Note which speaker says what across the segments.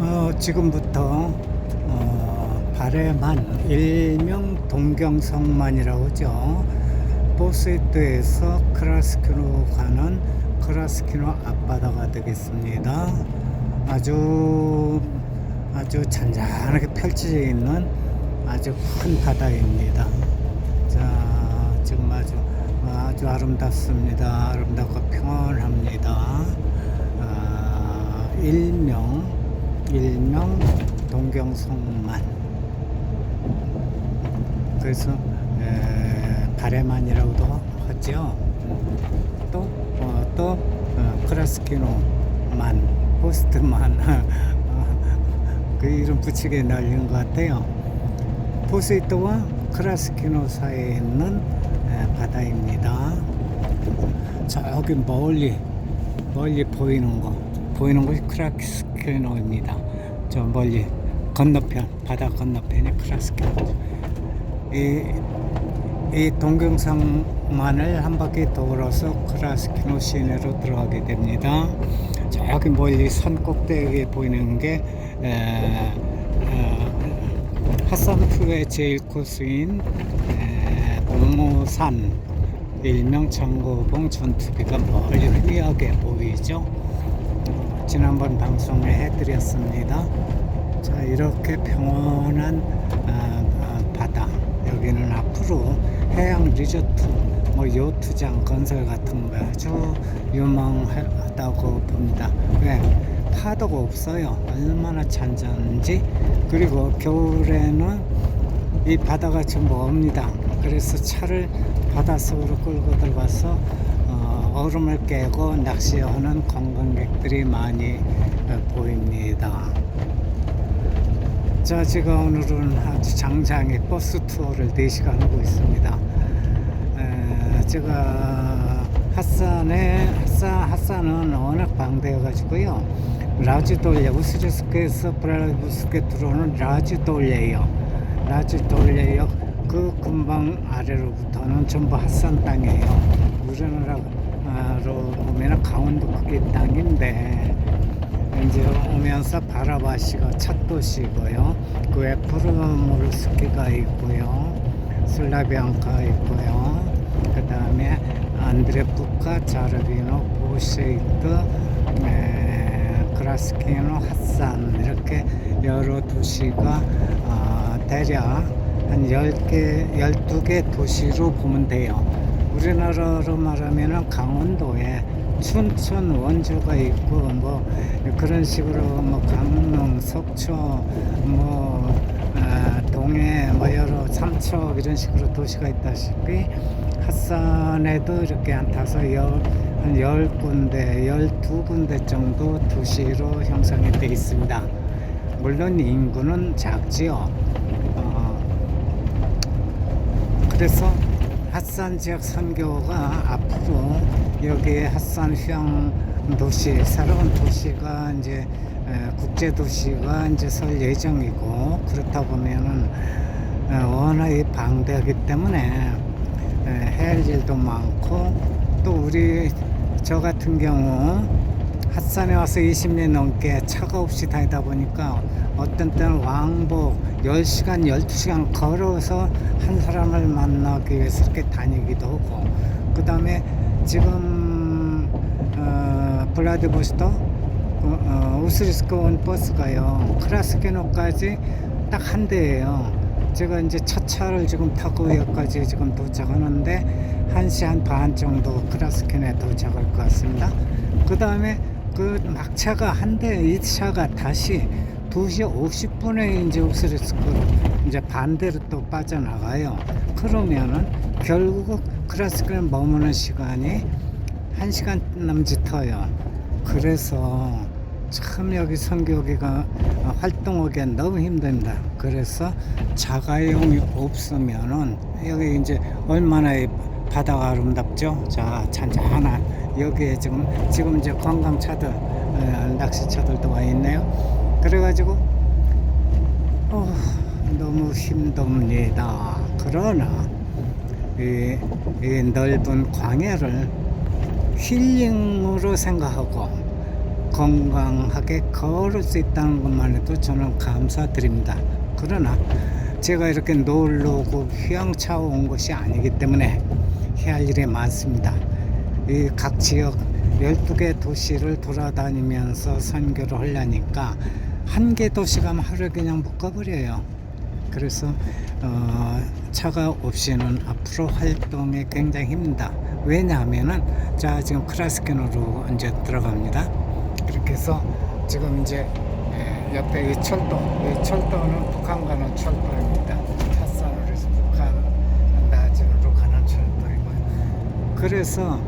Speaker 1: 어, 지금부터 어, 발해만 일명 동경성만이라고 하죠. 보스이트에서 크라스키로 가는 크라스키노 앞바다가 되겠습니다. 아주 아주 잔잔하게 펼쳐져 있는 아주 큰 바다입니다. 자, 지금 아주 아주 아름답습니다. 아름답고 평온합니다. 아, 일명 일명 동경성만 그래서 에, 바레만이라고도 하죠. 또 어, 또 어, 크라스키노만 포스트만 그 이름 붙이게 날린 것 같아요. 포스이트와 크라스키노 사이에 있는 에, 바다입니다. 저기 멀리 멀리 보이는 거 보이는 것이 크라스키노입니다. 저 멀리 건너편 바다 건너편이 크라스키노. 이, 이 동경상만을 한 바퀴 돌아서 크라스키노 시내로 들어가게 됩니다. 저기 멀리 산 꼭대기에 보이는 게 에, 어, 하산투의 제일 코스인 에, 봉오산 일명 장고봉 전투기가 멀리 희미하게 보이죠. 어, 지난번 방송에 해드렸습니다. 자 이렇게 평온한 아, 아, 바다 여기는 앞으로 해양 리조트 뭐 요트장 건설 같은 거 아주 유망하다고 봅니다. 왜 파도가 없어요. 얼마나 잔잔한지 그리고 겨울에는 이 바다가 좀 멉니다. 그래서 차를 바닷속으로 끌고 들어가서 어, 얼음을 깨고 낚시하는 관광객들이 많이 어, 보입니다. 자, 제가 오늘은 아주 장장의 버스 투어를 4시간 하고 있습니다. 에, 제가 핫산에, 핫산, 핫산은 워낙 방대해가지고요. 라지돌레, 우스르스크에서 브라부스크에 들어오는 라지돌레요. 라지돌레역 그 금방 아래로부터는 전부 핫산 땅이에요. 우리나라 로 보면 강원도 그게 땅인데 이제 오면서 바라바시가 첫 도시고요. 그 외에 푸르모르스키가 있고요. 슬라비앙카 있고요. 그 다음에 안드레프카, 자르비노, 보쉐이트, 에, 크라스키노, 핫산 이렇게 여러 도시가 어, 대략 한 10개, 12개 도시로 보면 돼요. 우리나라로 말하면 강원도에 춘천 원주가 있고 뭐 그런 식으로 뭐 강릉 속초 뭐 아, 동해 뭐 여러 삼척 이런 식으로 도시가 있다시피 핫산에도 이렇게 한 다섯 열한 열 군데 열두 군데 정도 도시로 형성이 되어 있습니다. 물론 인구는 작지요. 어, 그래서 핫산 지역 선교가 앞으로 여기 핫산 휴양 도시 새로운 도시가 이제 에, 국제 도시가 이제 설 예정이고 그렇다 보면은 에, 워낙에 방대하기 때문에 에, 해할 일도 많고 또 우리 저 같은 경우 핫산에 와서 20년 넘게 차가 없이 다니다 보니까 어떤 때는 왕복 10시간, 12시간 걸어서 한 사람을 만나기 위해서 이렇게 다니기도 하고 그 다음에 지금 어, 블라디보스토크 어, 우스리스크 온 버스가요 크라스케노까지 딱 한 대예요. 제가 이제 첫 차를 지금 타고 여기까지 지금 도착하는데 1시 한 반 정도 크라스켄에 도착할 것 같습니다 그 다음에 그 막차가 한 대, 이 차가 다시 2시 50분에 이제 옥스리스크로 이제 반대로 또 빠져나가요. 그러면은 결국 크라스크에 머무는 시간이 1시간 남짓어요. 그래서 참 여기 선교기가 활동하기가 너무 힘듭니다. 그래서 자가용이 없으면은 여기 이제 얼마나 이 바다가 아름답죠? 자, 잔잔한 여기에 지금 지금 이제 관광차들 어, 낚시차들도 와 있네요. 그래가지고 어, 너무 힘듭니다. 그러나 이, 이 넓은 광야를 힐링으로 생각하고 건강하게 걸을 수 있다는 것만 해도 저는 감사드립니다. 그러나 제가 이렇게 놀러 오고 휴양차 온 것이 아니기 때문에 해야 할 일이 많습니다. 이 각 지역 12개 도시를 돌아다니면서 선교를 하려니까 한 개 도시 가면 하루에 그냥 못 가버려요. 그래서 어, 차가 없이는 앞으로 활동이 굉장히 힘들다. 왜냐하면은 자 지금 크라스케노로 이제 들어갑니다. 그렇게 해서 지금 이제 에, 옆에 이 철도, 이 철도는 북한 가는 철도입니다. 핫산으로 해서 북한 나주로 가는 철도이고요. 그래서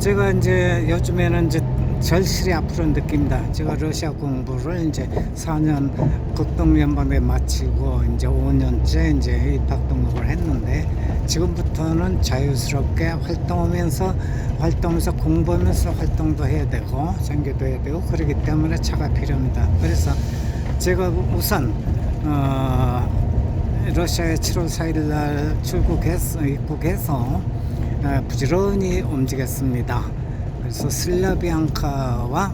Speaker 1: 제가 이제 요즘에는 이제 절실히 앞으로 느낍니다. 제가 러시아 공부를 이제 4년 극동연방에 마치고 이제 5년째 이제 입학 등록을 했는데 지금부터는 자유스럽게 활동하면서 활동하면서 공부하면서 활동도 해야 되고 전교도 해야 되고 그러기 때문에 차가 필요합니다. 그래서 제가 우선 어, 러시아에 7월 4일 날 출국해서 입국해서 어, 부지런히 움직였습니다. 그래서 슬라비앙카와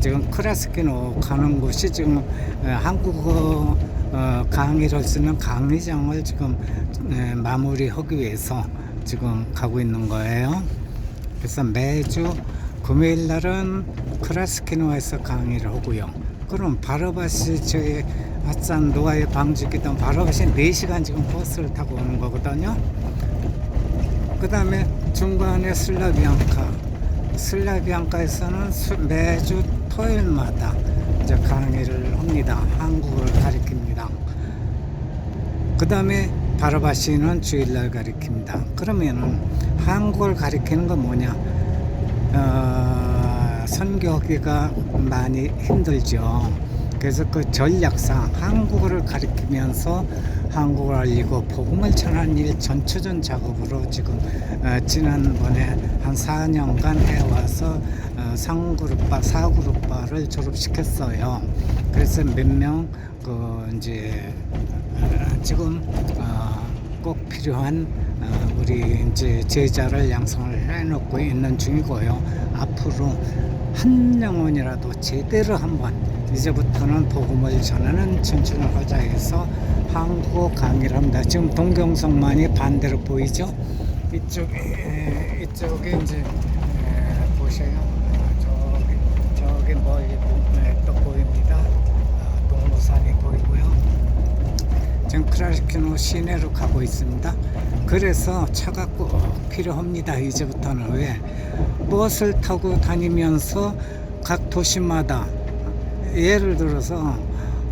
Speaker 1: 지금 크라스키노 가는 곳이 지금 어, 한국어 어, 강의를 있는 강의장을 지금 에, 마무리하기 위해서 지금 가고 있는 거예요. 그래서 매주 금요일 날은 크라스키노에서 강의를 하고요. 그럼 바로바시 저희 아산 노아의 방지기던 바로바시 4시간 지금 버스를 타고 오는 거거든요. 그 다음에 중간에 슬라비앙카 슬라비앙카에서는 수- 매주 토요일마다 이제 강의를 합니다. 한국어를 가리킵니다. 그 다음에 바라바시는 주일날 가리킵니다. 그러면은 한국어를 가리키는 건 뭐냐? 어, 선교하기가 많이 힘들죠. 그래서 그 전략상 한국어를 가리키면서 한국어를 알리고 복음을 전하는 일 전초전 작업으로 지금 어, 지난번에 한 4년간 해와서 어, 3그룹바, 4그룹바를 졸업시켰어요. 그래서 몇 명 그 이제 어, 지금 어, 꼭 필요한 어, 우리 이제 제자를 양성을 해놓고 있는 중이고요. 앞으로 한 영혼이라도 제대로 한번 이제부터는 복음을 전하는 전천을 하자 해서 한국어 강의를 합니다. 지금 동경성만이 반대로 보이죠? 이쪽에 이쪽에 이제 에, 보세요. 어, 저기 저기 멀리 보- 네, 또 보입니다. 아, 동호산이 보이고요. 지금 크라시키노 시내로 가고 있습니다. 그래서 차가 꼭 필요합니다. 이제부터는 왜 버스를 타고 다니면서 각 도시마다 예를 들어서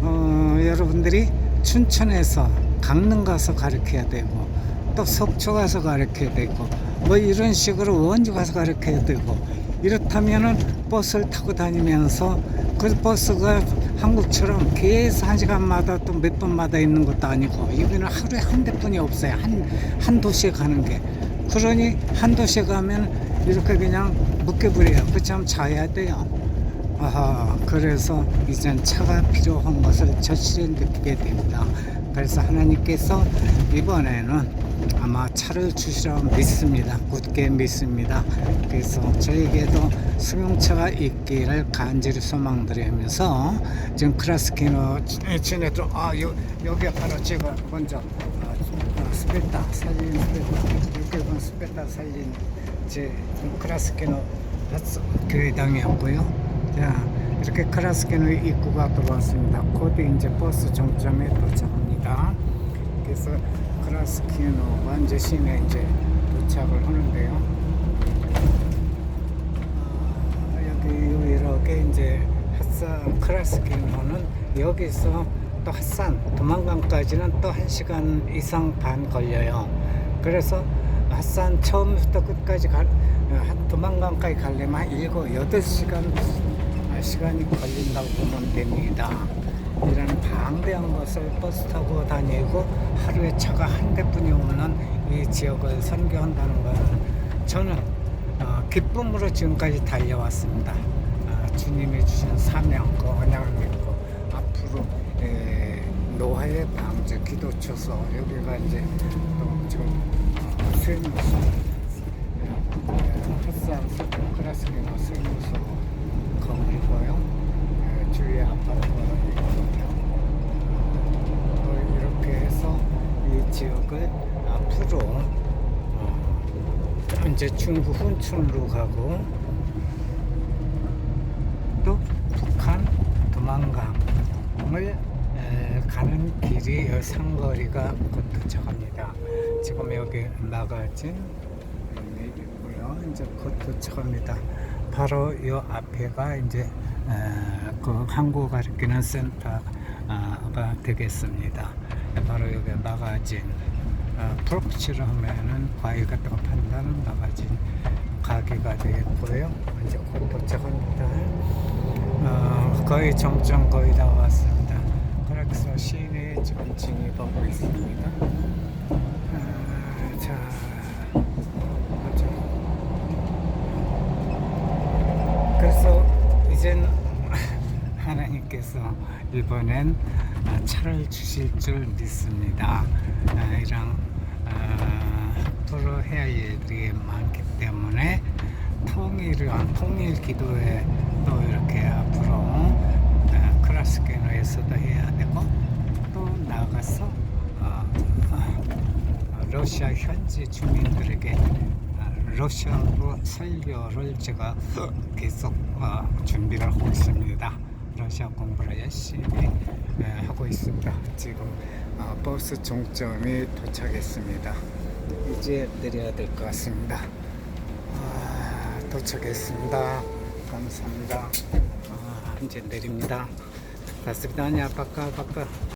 Speaker 1: 어, 여러분들이 춘천에서 강릉 가서 가르쳐야 되고 또 속초 가서 가르쳐야 되고 뭐 이런 식으로 원주 가서 가르쳐야 되고 이렇다면은 버스를 타고 다니면서 그 버스가 한국처럼 계속 한 시간마다 또 몇 번마다 있는 것도 아니고 여기는 하루에 한 대뿐이 없어요. 한, 한 도시에 가는 게. 그러니 한 도시에 가면 이렇게 그냥 묶여버려요. 그 참 자야 돼요 아하, 그래서 이젠 차가 필요한 것을 절실히 느끼게 됩니다. 그래서 하나님께서 이번에는 아마 차를 주시라고 믿습니다. 굳게 믿습니다. 그래서 저에게도 승용차가 있기를 간절히 소망드리면서 지금 크라스키노 진에도 아 여, 여기가 바로 제가 먼저 아, 아, 스페타 살린 스페타 6개번 스페타 살린 제 크라스키노 교회당이었고요. 자, 이렇게 크라스케노 입구가 들어왔습니다. 곧 이제 버스 정점에 도착합니다. 그래서 크라스케노 완제 시내 이제 도착을 하는데요. 아, 여기 이렇게 이제 핫산 크라스케노는 여기서 또 핫산 도망강까지는 또 1시간 이상 반 걸려요. 그래서 핫산 처음부터 끝까지 갈, 어, 한 도망강까지 가려면 한 7, 8시간 시간이 걸린다고 보면 됩니다. 이런 방대한 것을 버스 타고 다니고 하루에 차가 한 대뿐이 없는 이 지역을 선교한다는 것은 저는 어, 기쁨으로 지금까지 달려왔습니다. 어, 주님이 주신 사명, 그 언약을 믿고 앞으로 에, 노화의 방제 기도처소 여기가 이제 또 지금 어, 수행무소 핫산 크라스키노 수행무소 건물이고요. 예, 주위에 아파트가 있거든요. 어, 이렇게 해서 이 지역을 앞으로 어, 이제 중구 훈춘으로 가고 또 북한 도망강을 에, 가는 길이 여 상거리가 곧 도착합니다. 지금 여기 마가진 내리고요. 이제 곧 도착합니다. 바로 이 앞에가 이제 에, 그 한국 가르치는 센터가 되겠습니다. 바로 여기 마가진 어, 프록치를 하면은 과일 같은 거 판다는 마가진 가게가 되겠고요. 이제 곧 도착합니다. 어, 거의 정점 거의 다 왔습니다. 그래서 시내에 지금 진입하고 있습니다. 아, 하나님께서 이번엔 아, 차를 주실 줄 믿습니다. 아, 아, 앞으로 해야 할 일들이 많기 때문에 통일을 통일 기도에 또 이렇게 앞으로 아, 크라스케노에서도 해야 되고 또 나가서 러시아 현지 주민들에게 아, 러시아로 설교를 제가 계속 어, 준비를 하고 있습니다. 러시아 공부를 열심히 에, 하고 있습니다. 지금 어, 버스 종점이 도착했습니다. 이제 내려야 될 것 같습니다. 아, 도착했습니다. 감사합니다. 아, 이제 내립니다. 갔습니다. 아니야, 바까, 바까.